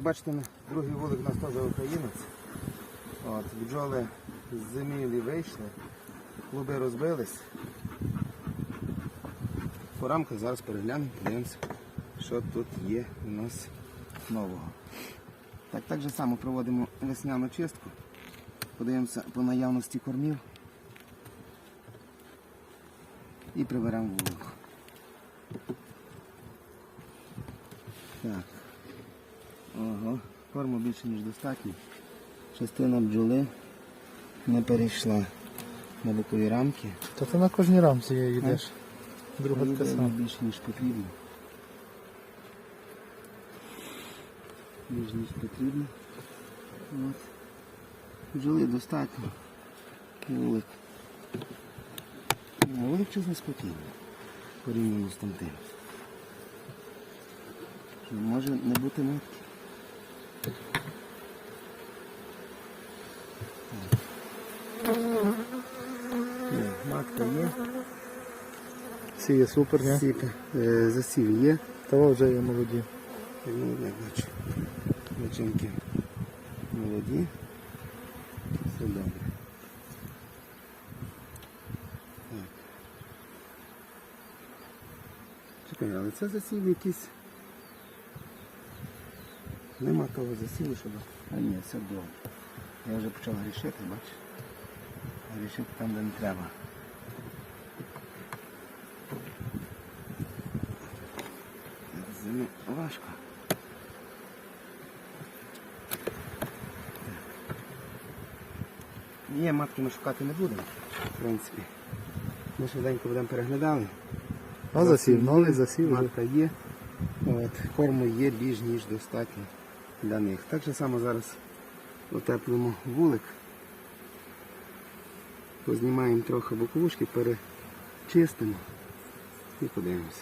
як бачите, другий вулик у нас теж українець. От, бджоли з зимівлі вийшли, клуби розбились. По рамках зараз переглянемо, подивимося, що тут є у нас нового. Так, так же само проводимо весняну чистку. Подивимося по наявності кормів і приберемо вулик. Так. Ого, корму більше ніж достатньо. Частина бджоли не перейшла на бокові рамки. Та ти на кожній рамці їдеш. Друга така сама. більше ніж потрібно. Більш ніж потрібно. От. Бджоли достатньо. Вулик. Вулик чесно спокійний. Порівняно з тим тим. Може не бути матки. Є, Матка є. Є супер, ні? Сіп, е, засів є. Того вже є молоді. Ну, я бачу. Личинки молоді. Все добре. Так. Чекай, але це засів якийсь. Нема того засіву, щоб. А ні, все добре. Я вже почав грішити, бачиш? Грішити там, де не треба. Зими важко. Ні, матки ми шукати не будемо, в принципі. Ми швиденько будемо переглядали. А засів, новий засів. Матка є. От, корму є більш ніж достатньо для них. Так же само зараз утеплимо вулик. Познімаємо трохи боковушки, перечистимо і подивимося.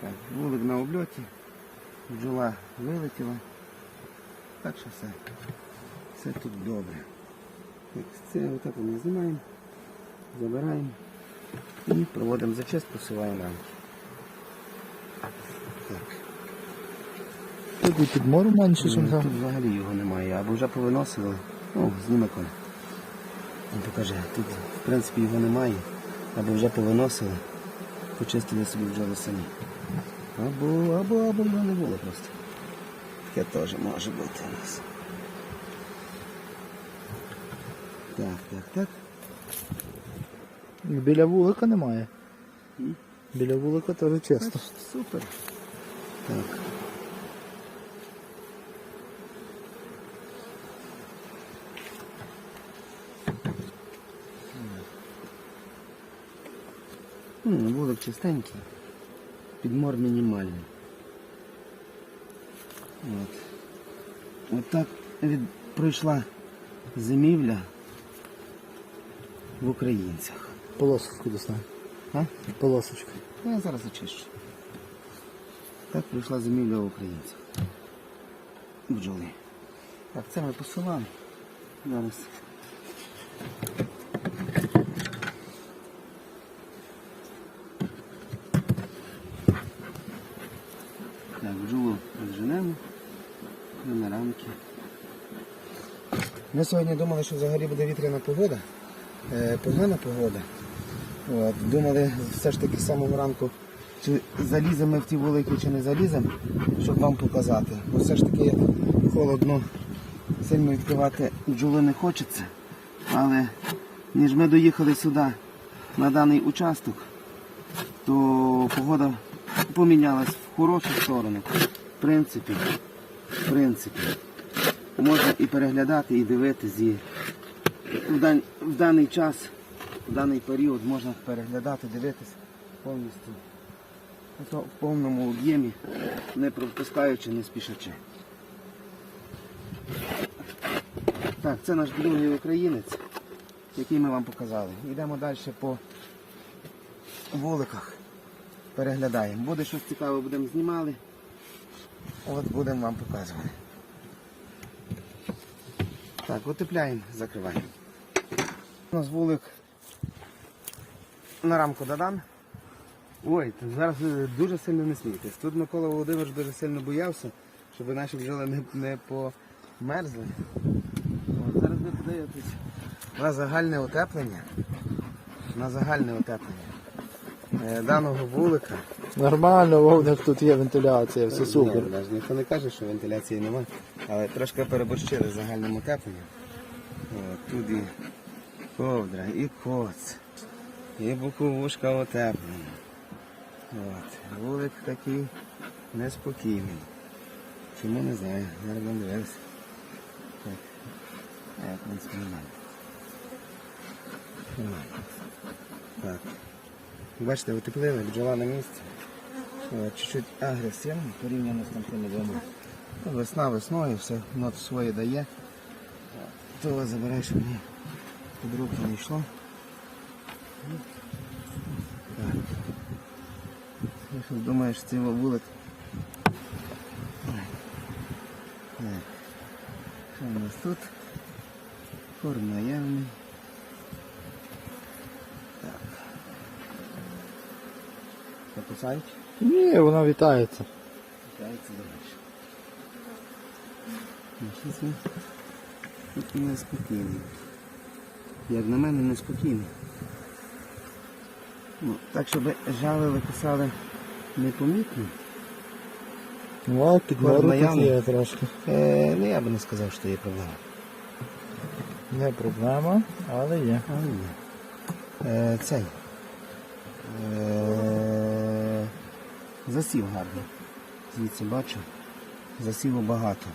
Так, вулик на обльоті, бджола вилетіла. Так що все. Все тут добре. Так, це утеплення знімаємо, забираємо і проводимо зачистку, посуваємо рамки. Тут і підмору менше, ніж Ну, там. Тут взагалі його немає, або вже повиносили. О, зніме коли. Він покаже, тут в принципі його немає. Або вже повиносили, почистили собі бджоли самі. Або, або, або його не було просто. Таке теж може бути у нас. Так, так, так. Біля вулика немає. Біля вулика теж чисто. Супер. Так. М, Вулик чистенький. Підмор мінімальний. От. От так від... пройшла зимівля в українцях. Полосочку достань. А? Полосочку. Ну, Я зараз очищу. Так прийшла зимівля українців. Бджоли. Так, це ми посилаємо. Зараз. Так, бджолу відженемо. На рамки. Ми сьогодні думали, що взагалі буде вітряна погода. Е, погана погода. От, думали все ж таки з самого ранку, чи заліземо ми в ті вулики, чи не заліземо, щоб вам показати. Бо все ж таки холодно, сильно відкривати бджоли не хочеться. Але ніж ми доїхали сюди на даний участок, то погода помінялась в хорошу сторону. В принципі, в принципі, можна і переглядати, і дивитись. І в, дан- в даний час, в даний період можна переглядати, дивитись повністю. Ото в повному об'ємі, не пропускаючи, не спішачи. Так, це наш другий українець, який ми вам показали. Йдемо далі по вуликах. Переглядаємо. Буде щось цікаве, будемо знімали. От будемо вам показувати. Так, утепляємо, закриваємо. У нас вулик на рамку додам. Ой, зараз дуже сильно не смійтесь. Тут Микола Володимирович дуже сильно боявся, щоб наші бджоли не, не померзли. От, зараз ви подивитесь на загальне утеплення. На загальне утеплення е, даного вулика. Нормально, вовник тут є вентиляція, все супер. Ні, навіть ніхто не каже, що вентиляції немає, але трошки переборщили з загальним утепленням. От, тут і ковдра, і коц, і боковушка утеплена. От, вулик такий неспокійний. Чому не знаю, зараз будемо дивитися. Так, а, в принципі, нормально. Нормально. Так. Бачите, утеплили, бджола на місці. Е, Чуть-чуть агресивно порівняно з тими двома. Ну, Весна весною, все воно своє дає. То забирай, щоб мені під руки не йшло. Так. Я щось думаю, що цей вулик. Що у нас тут? Корм наявний. Покусають? Ні, воно вітається. Китайці далі. Ну, такий неспокійний. Як на мене, неспокійний. Ну, так, щоб жалили, писали непомітно. Ну, а тут є трошки. Е, ну я би не сказав, що є проблема. Не проблема, але є. А, ні. Е, цей. Е, засів гарно. Звідси бачу. Засіву багато.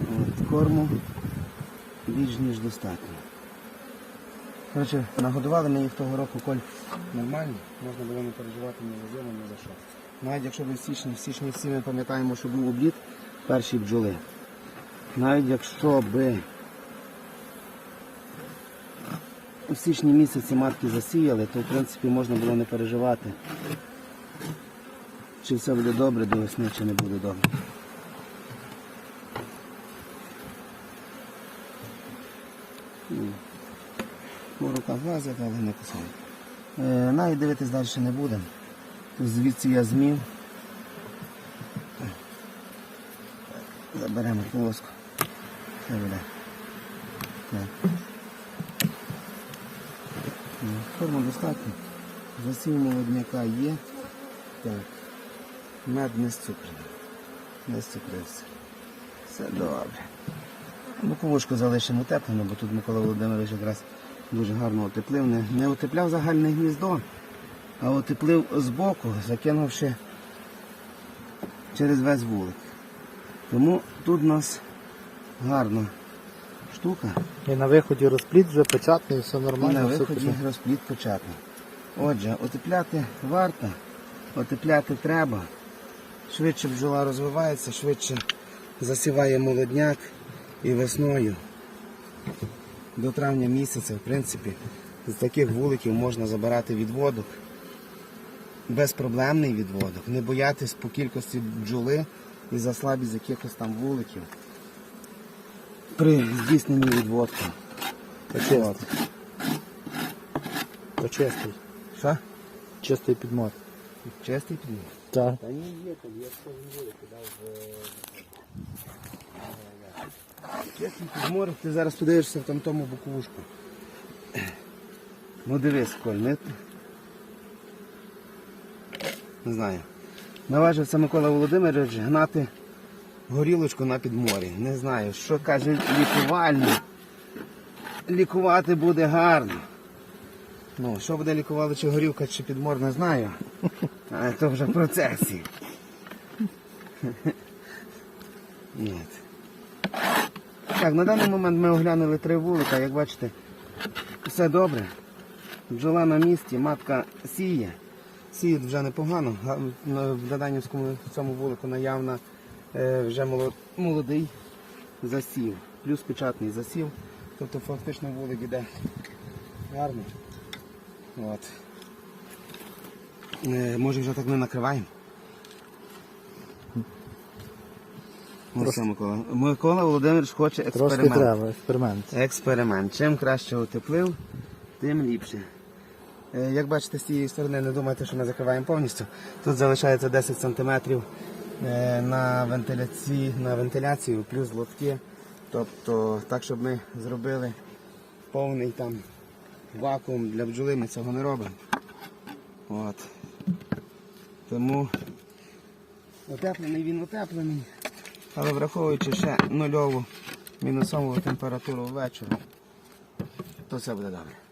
От, корму більш ніж достатньо. Коротше, нагодували ми їх того року коль нормально, можна було не переживати ні за зиму, ні за що. Навіть якщо ви січні, в січні всі ми пам'ятаємо, що був обліт, перші бджоли. Навіть якщо би у січні місяці матки засіяли, то в принципі можна було не переживати, чи все буде добре до весни, чи не буде добре. Рука влазить, але не кусає. Е, навіть дивитись далі не будемо. Звідси я змів. Заберемо полоску. Так. Ну, Форму достатньо. Засів молодняка є. Так. Мед не зцукрений. Не зцукрився. Все добре. Боковушку залишимо теплено, бо тут Микола Володимирович якраз дуже гарно утеплив. Не, не утепляв загальне гніздо, а утеплив збоку, закинувши через весь вулик. Тому тут у нас гарна штука. І на виході розпліт вже печатний, все нормально. І на все виході пішло. розпліт початний. Отже, утепляти варто, утепляти треба. Швидше бджола розвивається, швидше засіває молодняк і весною. До травня місяця, в принципі, з таких вуликів можна забирати відводок. Безпроблемний відводок. Не боятись по кількості бджоли і за слабість якихось там вуликів. При здійсненні відводку. Почистий. От. То чистий. Що? Чистий підмор. Чистий підмір? Так. Та ні, є там, я що він кидав в... Чесний підмор, ти зараз подивишся в там тому боковушку. Ну дивись, Коль, не... Не знаю. Наважився Микола Володимирович гнати горілочку на підморі. Не знаю, що каже лікувальник. Лікувати буде гарно. Ну, що буде лікували, чи горілка, чи підмор, не знаю. А то вже в процесі. Ні. Так, на даний момент ми оглянули три вулика, як бачите, все добре. Бджола на місці, матка сіє. Сіє вже непогано. В Даданівському цьому вулику наявна вже молодий засів, плюс печатний засів. Тобто фактично вулик іде гарний. От. Е, може вже так не накриваємо. Ось Микола. Микола Володимирович хоче експеримент. треба, експеримент. Експеримент. Чим краще утеплив, тим ліпше. Е, Як бачите, з цієї сторони не думайте, що ми закриваємо повністю. Тут залишається 10 см на, вентиляції, на вентиляцію, плюс лотки. Тобто, так, щоб ми зробили повний там вакуум для бджоли, ми цього не робимо. От. Тому утеплений він утеплений. Але враховуючи ще нульову мінусову температуру ввечері, то все буде добре.